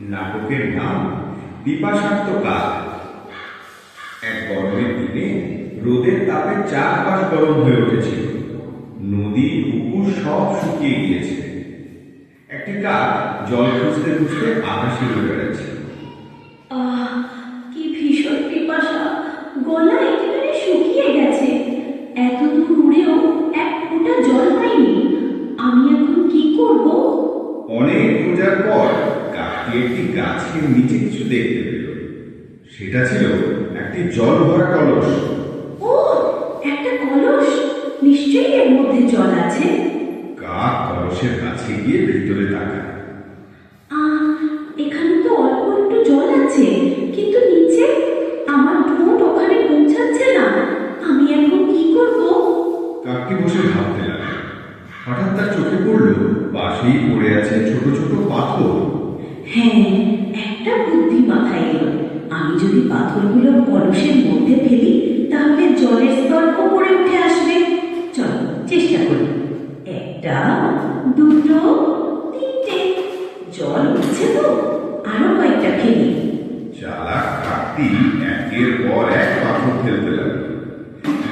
নাটকের নাম পিপাসার্থ কাল। এক গরমের দিনে রোদের তাপে চারপাশ গরম হয়ে উঠেছিল। নদী পুকুর সব শুকিয়ে গিয়েছে। একটি কাক জল খুঁজতে খুঁজতে আকাশে উড়ে বেড়াচ্ছে। আহ কি ভীষণ পিপাসা। গলা একেবারে শুকিয়ে গেছে। এত দূর উড়েও এক ফোঁটা জল পাইনি। আমি এখন কি করব? অনেক খোঁজার পর কাকটি একটি গাছের নিচে কিছু দেখতে পেল। সেটা ছিল একটি জল ভরা কলস। ও একটা কলস? নিশ্চয়ই এর মধ্যে জল আছে। কাক কলসের কাছে গিয়ে ভিতরে তাকায়। এখানে তো অল্প একটু জল আছে কিন্তু নিচে আমার ঠোঁট ওখানে পৌঁছাচ্ছে না। আমি এখন কি করব? কাকটি বসে ভাবতে লাগল। হঠাৎ তার চোখে পড়ল পাশেই পড়ে আছে ছোট ছোট পাথর। হ্যাঁ একটা বুদ্ধি মাথায় এলো। আমি যদি পাথরগুলো কলসের মধ্যে ফেলি, তাহলে জলের স্তর উপরে উঠে আসবে। চল, চেষ্টা করি। একটা, দুটো, তিনটে। জল উঠছে তো, আরও কয়েকটা ফেলি চালাক কাকটি একের পর এক পাথর ফেলতে লাগল।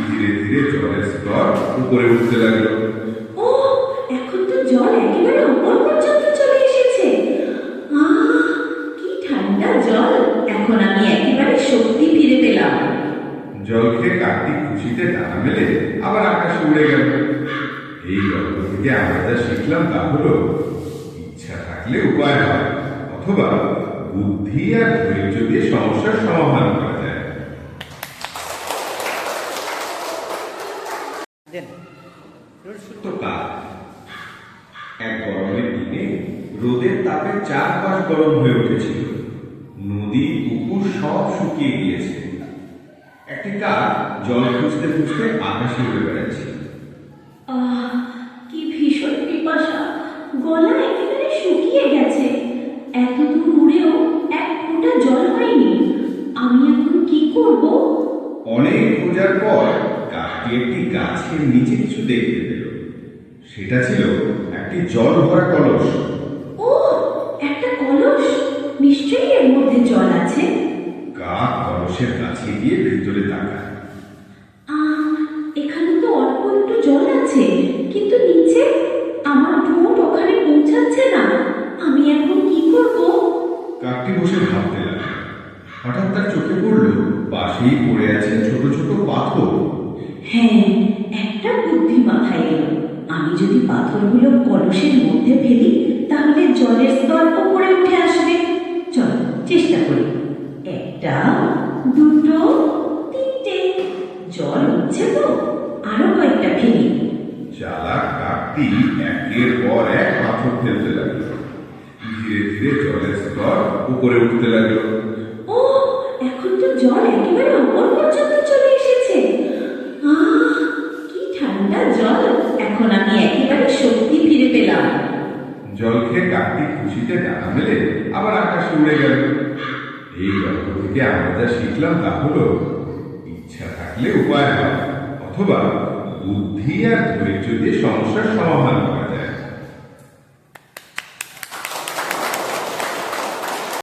ধীরে ধীরে জলের স্তর উপরে উঠতে লাগল। জল এখন আমি একেবারে শক্তি ফিরে পেলাম। জল খেয়ে কাকটি খুশিতে ডানা মেলে আবার আকাশে উড়ে গেল। এই গল্প থেকে আমরা যা শিখলাম তা হলো ইচ্ছা থাকলে উপায় হয় অথবা বুদ্ধি আর ধৈর্য দিয়ে সমস্যার সমাধান করা যায়। এক গরমের দিনে রোদের তাপে চারপাশ গরম হয়ে উঠেছিল। নদী পুকুর সব শুকিয়ে গিয়েছে। একটি কাক জল খুঁজতে খুঁজতে আকাশে উড়ে বেড়াচ্ছে। আহ কি ভীষণ পিপাসা। গলা একেবারে শুকিয়ে গেছে। এত দূর উড়েও এক ফোঁটা জল পাইনি আমি এখন কি করব? অনেক খোঁজার পর কাকটি একটি গাছের নিচে কিছু দেখতে পেল। সেটা ছিল একটি জল ভরা কলস। তার চোখে পড়ল। পাশেই পড়ে আছে ছোট ছোট পাথর। হ্যাঁ একটা বুদ্ধি মাথায় এলো। আমি যদি পাথরগুলো কলসের মধ্যে ফেলি তাহলে জলের স্তর উপরে উঠে আসবে। চল চেষ্টা করি। একটা দুটো তিনটে। জল উঠছে তো আরও কয়েকটা ফেলি। চালাক কাকটি একের পর এক পাথর ফেলতে লাগল। ধীরে ধীরে জলের স্তর উপরে উঠতে লাগল। জল একেবারে উপর পর্যন্ত চলে এসেছে। কি ঠান্ডা জল। এখন আমি একেবারে শক্তি ফিরে পেলাম। জল খেয়ে কাকটি খুশিতে ডানা মেলে, আবার আকাশে উড়ে গেল। এই গল্প থেকে আমরা যা শিখলাম তা হলো, ইচ্ছা থাকলে উপায় হয়, অথবা বুদ্ধি আর ধৈর্য দিয়ে সমস্যার সমাধান করা যায়।